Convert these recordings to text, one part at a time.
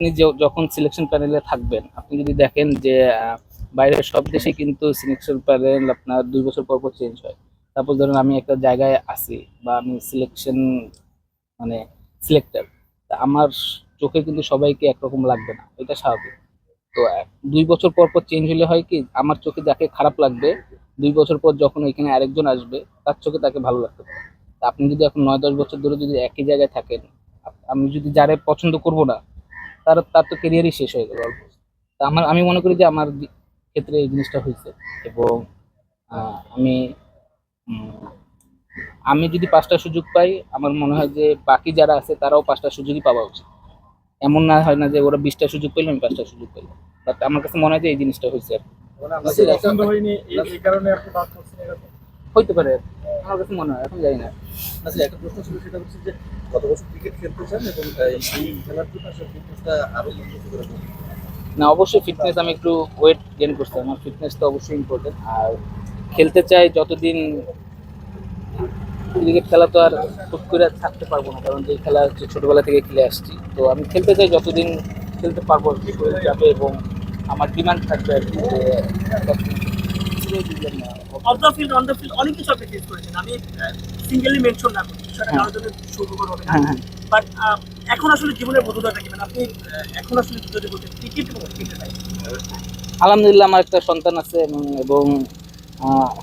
আপনি যখন সিলেকশন প্যানেলে থাকবেন, আপনি যদি দেখেন যে বাইরের সব দেশে কিন্তু সিলেকশন প্যানেল আপনার দুই বছর পর পর চেঞ্জ হয়। তারপর ধরুন আমি একটা জায়গায় আসি বা আমি সিলেকশন মানে সিলেক্টার তা আমার চোখে কিন্তু সবাইকে একরকম লাগবে না, এটা স্বাভাবিক। তো দুই বছর পর পর চেঞ্জ হলে হয় কি, আমার চোখে যাকে খারাপ লাগবে, দুই বছর পর যখন এখানে আরেকজন আসবে, তার চোখে তাকে ভালো লাগতে পারে। আপনি যদি এখন নয় দশ বছর ধরে যদি একই জায়গায় থাকেন আমি যদি যারে পছন্দ করব না তার তার তো কেরিয়ারই শেষ হয়ে গেল তা আমার আমি মনে করি যে আমার ক্ষেত্রে এই জিনিসটা হয়েছে। এবং আমি আমি যদি পাঁচটা সুযোগ পাই আমার মনে হয় যে বাকি যারা আছে তারাও পাঁচটা সুযোগই পাওয়া উচিত। এমন না হয় না যে ওরা বিশটা সুযোগ পেল আমি পাঁচটা সুযোগ পেলাম বাট আমার কাছে মনে হয় যে এই জিনিসটা হয়েছে আর কি। মানে? হইতে পারে আমার কাছে মনে হয় এখন জানি না। আচ্ছা একটা প্রশ্ন ছিল সেটা হচ্ছে যে কত বছর ক্রিকেট খেলতে চান এবং এই এই খেলার জন্য আসলে ফিটনেসটা আরও উন্নত করে না অবশ্যই ফিটনেস আমি একটু ওয়েট গেইন করছি আমার ফিটনেস তো অবশ্যই ইম্পর্টেন্ট আর খেলতে চাই যতদিন ক্রিকেট খেলা তো আর হুট করে থাকতে পারব না কারণ যে খেলা হচ্ছে ছোটবেলা থেকে খেলে আসছি। তো আমি খেলতে চাই যতদিন খেলতে পারব শরীর যাবে এবং আমার ডিমান্ড থাকবে আর কি যে off the field on the field অনেক কিছু আপনি ফেস করেছেন। আমি সিঙ্গেলি মেনশন না করি সেটা কারোর জন্য হবে না। হ্যাঁ হ্যাঁ। বাট এখন আসলে জীবনের বদলটা কি মানে আপনি এখন আসলে যদি ক্রিকেট এবং আলহামদুলিল্লাহ আমার একটা সন্তান আছে এবং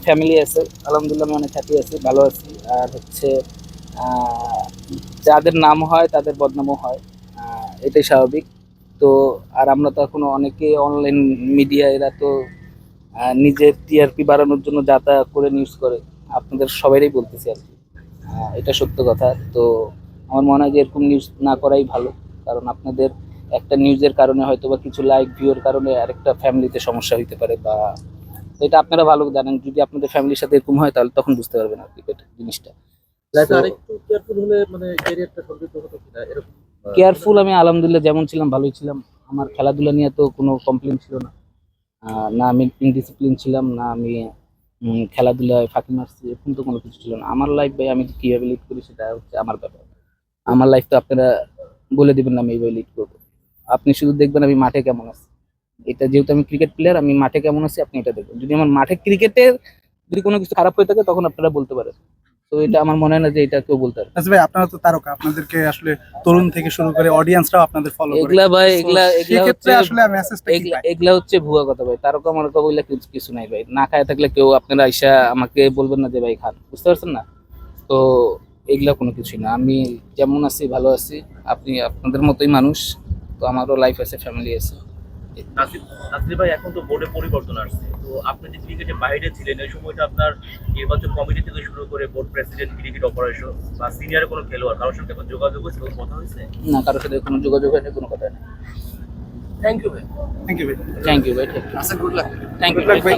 ফ্যামিলি আছে। আলহামদুলিল্লাহ আমি অনেক হ্যাপি আছি ভালো আছি। আর হচ্ছে যাদের নাম হয় তাদের বদনামও হয়। এটাই স্বাভাবিক। তো আর আমরা তো এখনও অনেকে অনলাইন মিডিয়া এরা তো নিজের টিআরপি বাড়ানোর জন্য যা তা করে নিউজ করে আপনাদের সবাইরই বলতেছি আর কি। এটা সত্য কথা। তো আমার মনে হয় যে এরকম নিউজ না করাই ভালো। কারণ আপনাদের একটা নিউজের কারণে হয়তো বা কিছু লাইক ভিউর কারণে আরেকটা ফ্যামিলিতে সমস্যা হইতে পারে বা এটা আপনারা ভালো জানেন। যদি আপনাদের ফ্যামিলির সাথে এরকম হয় তাহলে তখন বুঝতে পারবেন আর কি জিনিসটা। কেয়ারফুল মানে আমি আলহামদুলিল্লাহ যেমন ছিলাম ভালোই ছিলাম। আমার খেলাধুলা নিয়ে তো কোনো কমপ্লেন ছিল না। না আমি ইনডিসিপ্লিন ছিলাম, না আমি খেলাধুলায় ফাঁকি মারছি, এরকম তো কোনো কিছু ছিল না। আমার লাইফ ভাই, আমি কীভাবে লিড করি সেটা হচ্ছে আমার ব্যাপার। আমার লাইফ তো আপনারা বলে দিবেন না আমি এইভাবে লিড করব। আপনি শুধু দেখবেন আমি মাঠে কেমন আছি। এটা যেহেতু আমি ক্রিকেট প্লেয়ার আমি মাঠে কেমন আছি, আপনি এটা দেখবেন। যদি আমার মাঠে ক্রিকেটের যদি কোনো কিছু খারাপ হয়ে থাকে, তখন আপনারা বলতে পারেন। তো এটা আমার মনে হয় না যে এটা কেউ বলতে পারে আচ্ছা ভাই আপনারা তো তারকা। আপনাদেরকে আসলে তরুণ থেকে শুরু করে অডিয়েন্সরাও আপনাদের ফলো করে এগুলা ভাই এগুলা এগুলা আসলে মেসেজটা কি এগুলা এগুলা হচ্ছে ভুয়া কথা ভাই। তারকা মারকা কিছু কিছু নাই ভাই। না খায় থাকলে কেউ আপনারা আইসা আমাকে বলবেন না যে ভাই খান। বুঝতে পারছেন না? তো এগুলা কোনো কিছুই না। আমি যেমন আছি ভালো আছি। আপনি আপনাদের মতোই মানুষ। তো আমারও লাইফ আছে ফ্যামিলি আছে। নাসির ভাই এখন তো বোর্ডে পরিবর্তন আসছে। তো আপনি যে ক্রিকেটে বাইরে ছিলেন এই সময়টা আপনার নির্বাচন কমিটি থেকে শুরু করে বোর্ড প্রেসিডেন্ট ক্রিকেট অপারেশন বা সিনিয়র কোনো খেলোয়াড় কারোর সাথে কোনো যোগাযোগ হয়েছে কোনো কথা হয়েছে? না কারোর সাথে কোনো যোগাযোগ হয়নি কোনো কথা নেই থ্যাংক ইউ ভাই। থ্যাংক ইউ ভাই। থ্যাংক ইউ ভাই আচ্ছা গুড লাক থ্যাংক ইউ ভাই।